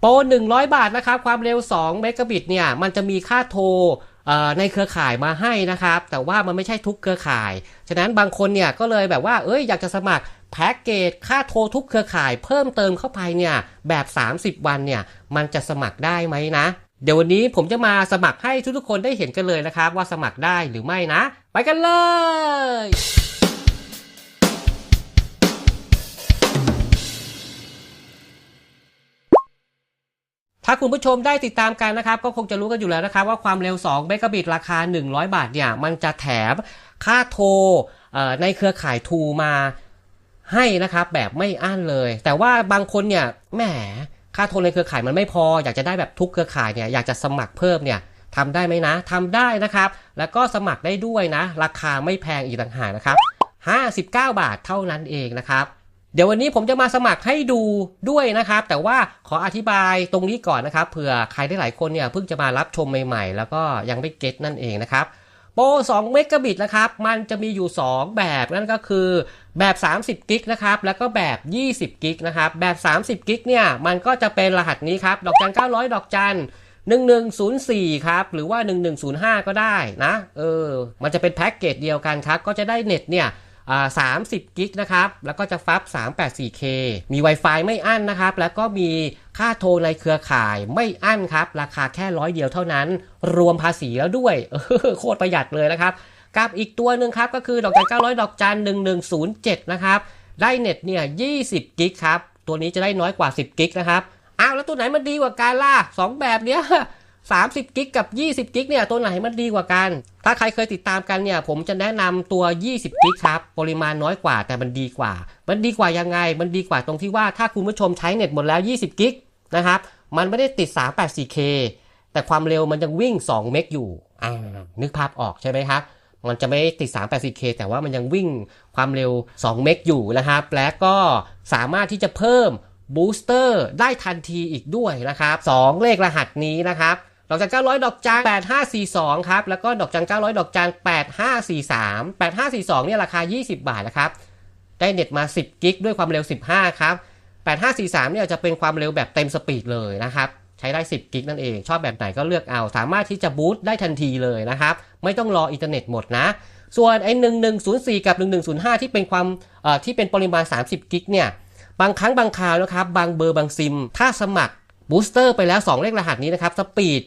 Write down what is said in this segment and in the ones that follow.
โปร100 บาทนะครับ ความเร็ว2เมกะบิตเนี่ยมันจะมีค่าโทรในเครือข่ายมาให้นะครับ แต่ว่ามันไม่ใช่ทุกเครือข่าย ฉะนั้นบางคนเนี่ยก็เลยแบบว่าเอ้ยอยากจะสมัครแพ็กเกจค่าโทรทุกเครือข่ายเพิ่มเติมเข้าไปเนี่ยแบบ 30 วันเนี่ยมันจะสมัครได้ไหมนะ เดี๋ยววันนี้ผมจะมาสมัครให้ทุกๆคนได้เห็นกันเลยนะครับ ว่าสมัครได้หรือไม่นะ ไปกันเลย ถ้าคุณผู้ชมได้ติดตามกันนะครับ ก็คงจะรู้กันอยู่แล้วนะครับ ว่าความเร็ว2เมกะบิตราคา 100 บาทเนี่ย มันจะแถมค่าโทรในเครือข่ายทูมาให้นะครับ แบบไม่อั้นเลย แต่ว่าบางคนเนี่ยแหมค่าโทรในเครือข่ายมันไม่พอ อยากจะได้แบบทุกเครือข่ายเนี่ยอยากจะสมัครเพิ่มเนี่ยทำได้ไหมนะทำได้นะครับ แล้วก็สมัครได้ด้วยนะ ราคาไม่แพงอีกต่างหากนะครับ 59 บาทเท่านั้นเองนะครับ ดี๋ยววันนี้ผมจะมาสมัครให้ดูด้วยนะครับ แต่ว่าขออธิบายตรงนี้ก่อนนะครับเผื่อใครได้หลายคนเนี่ยเพิ่งจะมารับชมใหม่ๆ แล้วก็ยังไม่เก็ตนั่นเองนะครับโปร2เมกะบิตนะครับ มันจะมีอยู่ 2 แบบนั่นก็คือแบบ 30 กิกนะครับ แล้วก็แบบ 20 กิกนะครับ แบบ 30 กิกเนี่ย มันก็จะเป็นรหัสนี้ครับ ดอกจัน 900 ดอกจัน1104 ครับ หรือว่า 1105 ก็ได้นะ เออ มันจะเป็นแพ็กเกจเดียวกันครับ ก็จะได้เน็ตเนี่ย 30 กิกนะครับ แล้วก็จะฟับ 384K มี Wi-Fi ไม่อั้นนะครับ แล้วก็มีค่าโทรในเครือข่ายไม่อั้นครับ ราคาแค่ร้อยเดียวเท่านั้น รวมภาษีแล้วด้วย โคตรประหยัดเลยนะครับ กับอีกตัวหนึ่งครับ ก็คือดอกจัน900ดอกจัน1107นะครับ ได้เน็ตเนี่ย20กิกครับ ตัวนี้จะได้น้อยกว่า10กิกนะครับ อ้าวแล้วตัวไหนมันดีกว่ากันล่ะสองแบบเนี้ย 30กิกกับ 20กิกเนี่ยตัวไหนมันดีกว่ากัน ถ้าใครเคยติดตามกันเนี่ยผมจะแนะนำตัว 20กิกครับปริมาณน้อยกว่าแต่มันดีกว่า มันดีกว่ายังไง มันดีกว่าตรงที่ว่าถ้าคุณผู้ชมใช้เน็ตหมดแล้ว 20กิกนะครับมันไม่ได้ติด 384K แต่ความเร็วมันยังวิ่ง 2 เมกอยู่อ่านึกภาพออกใช่ไหมครับมันจะไม่ติด 384K แต่ว่ามันยังวิ่งความเร็ว 2 เมกอยู่นะครับ และก็สามารถที่จะเพิ่มบูสเตอร์ได้ทันทีอีกด้วยนะครับ 2 เลขรหัสนี้นะครับ ดอกจัน900 ดอกจัน8542 ครับ แล้วก็ดอกจัน900 ดอกจัน8543 8542 เนี่ยราคา 20 บาทนะครับ ได้เน็ตมา 10 กิกด้วยความเร็ว 15 ครับ 8543 เนี่ยจะเป็นความเร็วแบบเต็มสปีดเลยนะครับ ใช้ได้ 10 กิกนั่นเอง ชอบแบบไหนก็เลือกเอา สามารถที่จะบูตได้ทันทีเลยนะครับ ไม่ต้องรออินเทอร์เน็ตหมดนะ ส่วนไอ้1104 กับ 1105 ที่เป็นความที่เป็นปริมาณ 30 กิก เนี่ย บางครั้งบางคราวนะครับ บางเบอร์บางซิม ถ้าสมัครบูสเตอร์ไปแล้ว 2 เลขรหัสนี้นะครับ สปีด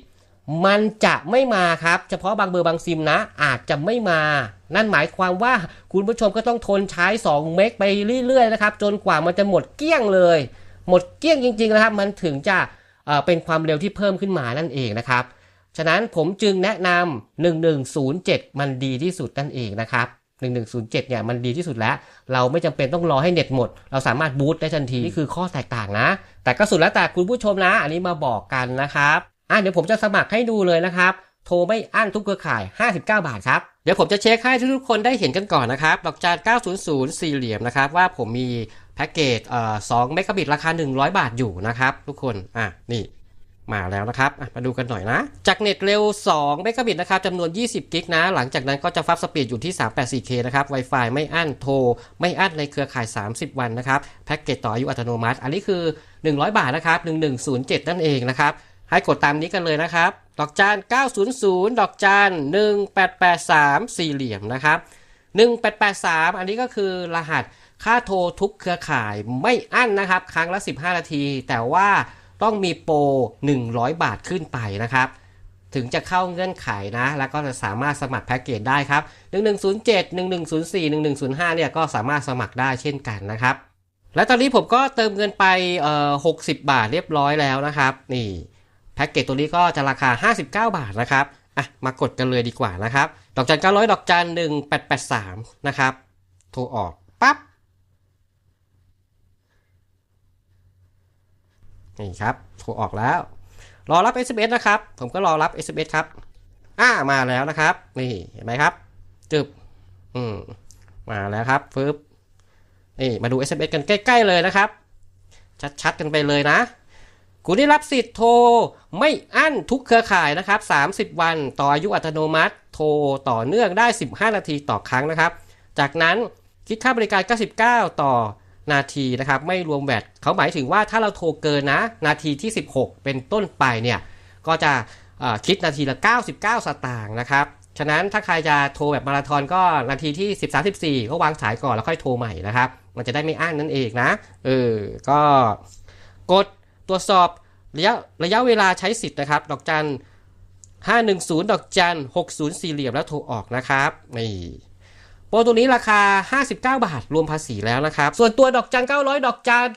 มันจะไม่มาครับ เฉพาะบางเบอร์บางซิมนะ อาจจะไม่มา นั่นหมายความว่าคุณผู้ชมก็ต้องทนใช้ 2 เมกไปเรื่อยๆนะครับ จนกว่ามันจะหมดเกลี้ยงเลย หมดเกลี้ยงจริงๆนะครับ มันถึงจะเเป็นความเร็วที่เพิ่มขึ้นมานั่นเองนะครับ ฉะนั้นผมจึงแนะนำ1107 มันดีที่สุดนั่นเองนะครับ1107เนี่ยมันดีที่สุดแล้ว เราไม่จำเป็นต้องรอให้เน็ตหมด เราสามารถบูตได้ทันที นี่คือข้อแตกต่างนะ แต่ก็สุดแล้วแต่คุณผู้ชมนะ อันนี้มาบอกกันนะครับ อะเดี๋ยวผมจะสมัครให้ดูเลยนะครับ โทรไม่อั้นทุกเครือข่าย 59 บาทครับ เดี๋ยวผมจะเช็คให้ทุกๆคนได้เห็นกันก่อนนะครับ ดอกจาน900 สี่เหลี่ยมนะครับ ว่าผมมีแพ็กเกจเอ่อ2เมกะบิตราคา 100 บาทอยู่นะครับ ทุกคน อะ นี่มาแล้วนะครับมาดูกันหน่อยนะ จากเน็ตเร็ว 2 เมกะบิตนะครับจำนวน 20 กิกนะ หลังจากนั้นก็จะฟับสปีดอยู่ที่ 384K นะครับ Wi-Fi ไม่อั้น โทร ไม่อั้นในเครือข่าย 30 วันนะครับ แพ็กเกจต่ออายุอัตโนมัติ อันนี้คือ 100 บาทนะครับ 1107 นั่นเองนะครับ ให้กดตามนี้กันเลยนะครับ ดอกจาน900 ดอกจาน1883 สี่เหลี่ยมนะครับ 1883 อันนี้ก็คือรหัสค่าโทรทุกเครือข่ายไม่อั้นนะครับ ครั้งละ 15 นาที แต่ว่าต้องมีโปร 100 บาทขึ้นไปนะครับ ถึงจะเข้าเงื่อนไขนะ แล้วก็จะสามารถสมัครแพ็กเกจได้ครับ 1107 1104 1105 เนี่ยก็สามารถสมัครได้เช่นกันนะครับ และตอนนี้ผมก็เติมเงินไป 60 บาทเรียบร้อยแล้วนะครับ นี่ พ็กเกจตัวนี้ก็จะราคา 59 บาทนะครับอะมากดกันเลยดีกว่านะครับ ดอกจัน900 ดอกจัน1883 นะครับ โทรออกปั๊บนี่ครับ โทรออกแล้ว รอรับ SMS นะครับ ผมก็รอรับ SMS ครับ อ่ามาแล้วนะครับ นี่เห็นไหมครับ จึบ อืม มาแล้วครับฟึบนี่มาดู SMS กันใกล้ ๆ เลยนะครับ ชัด ๆ กันไปเลยนะ คุณได้รับสิทธิ์โทรไม่อั้นทุกเครือข่ายนะครับ 30 วันต่ออายุอัตโนมัติ โทรต่อเนื่องได้ 15 นาทีต่อครั้งนะครับ จากนั้นคิดค่าบริการ 99 ต่อนาทีนะครับ ไม่รวมแวดเขาหมายถึงว่าถ้าเราโทรเกินนะ นาทีที่ 16 เป็นต้นไปเนี่ย ก็จะคิดนาทีละ 99 สตางค์นะครับ ฉะนั้นถ้าใครจะโทรแบบมาราธอนก็นาทีที่ 13 14 ก็วางสายก่อนแล้วค่อยโทรใหม่นะครับ มันจะได้ไม่อ้างนั่นเองนะ เออ ก็กด ตรวจสอบระยะระยะเวลาใช้สิทธิ์นะครับ ดอกจัน 510 ดอกจัน 60 สี่เหลี่ยมแล้วโทรออกนะครับนี่โปรตัวนี้ราคา 59 บาท รวมภาษีแล้วนะครับ ส่วนตัวดอกจัน 900 ดอกจัน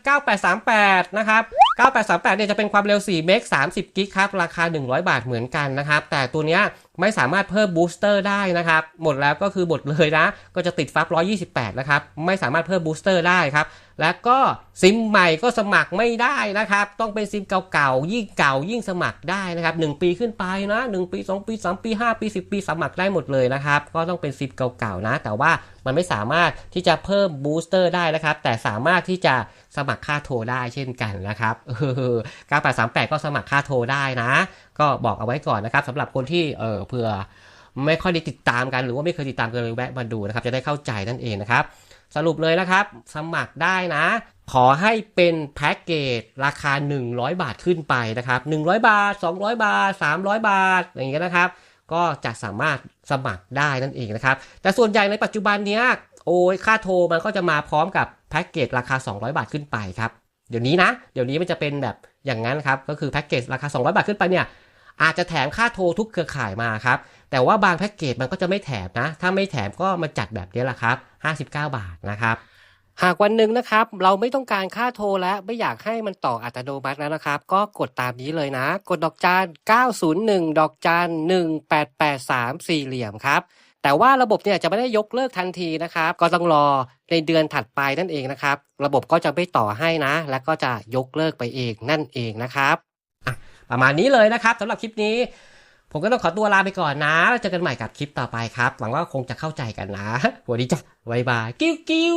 9838 นะครับ 9838 เนี่ยจะเป็นความเร็ว 4 เมก 30 กิกครับ ราคา 100 บาทเหมือนกันนะครับ แต่ตัวเนี้ย ไม่สามารถเพิ่มบูสเตอร์ได้นะครับ หมดแล้วก็คือหมดเลยนะ ก็จะติดฟับ 128 นะครับ ไม่สามารถเพิ่มบูสเตอร์ได้ครับ แล้วก็ซิมใหม่ก็สมัครไม่ได้นะครับ ต้องเป็นซิมเก่าๆ ยิ่งเก่ายิ่งสมัครได้นะครับ 1 ปีขึ้นไปนะ 1 ปี 2 ปี 3 ปี 5 ปี 10 ปีสมัครได้หมดเลยนะครับ ก็ต้องเป็นซิมเก่าๆ นะ แต่ว่ามันไม่สามารถที่จะเพิ่มบูสเตอร์ได้นะครับ แต่สามารถที่จะสมัครค่าโทรได้เช่นกันนะครับเออ9838 ก็สมัครค่าโทรได้นะก็บอกเอาไว้ก่อนนะครับสำหรับคนที่เออเผื่อไม่ค่อยได้ติดตามกันหรือว่าไม่เคยติดตามกันเลยแวะมาดูนะครับจะได้เข้าใจนั่นเองนะครับสรุปเลยนะครับ สมัครได้นะ ขอให้เป็นแพ็กเกจราคา 100 บาทขึ้นไปนะครับ 100 บาท 200 บาท 300 บาทอย่างเงี้ยนะครับ ก็จะสามารถสมัครได้นั่นเองนะครับ แต่ส่วนใหญ่ในปัจจุบันเนี้ยโอ้ยค่าโทรมันก็จะมาพร้อมกับแพ็กเกจราคา 200 บาทขึ้นไปครับ เดี๋ยวนี้นะ เดี๋ยวนี้มันจะเป็นแบบอย่างนั้นครับ ก็คือแพ็กเกจราคา 200 บาทขึ้นไปเนี่ย อาจจะแถมค่าโทรทุกเครือข่ายมาครับ แต่ว่าบางแพ็กเกจมันก็จะไม่แถมนะ ถ้าไม่แถมก็มาจัดแบบนี้แหละครับ 59 บาทนะครับหากวันหนึ่งนะครับเราไม่ต้องการค่าโทรและไม่อยากให้มันต่ออัตโนมัติแล้วนะครับ ก็กดตามนี้เลยนะ กดดอกจาน 901 ดอกจาน1883 สี่เหลี่ยมครับ แต่ว่าระบบเนี่ยจะไม่ได้ยกเลิกทันทีนะครับ ก็ต้องรอในเดือนถัดไปนั่นเองนะครับ ระบบก็จะไม่ต่อให้นะ แล้วก็จะยกเลิกไปเองนั่นเองนะครับ ประมาณนี้เลยนะครับสำหรับคลิปนี้ ผมก็ต้องขอตัวลาไปก่อนนะ แล้วเจอกันใหม่กับคลิปต่อไปครับ หวังว่าคงจะเข้าใจกันนะสวัสดีจ้ะบายบาย กิ้วกิ้ว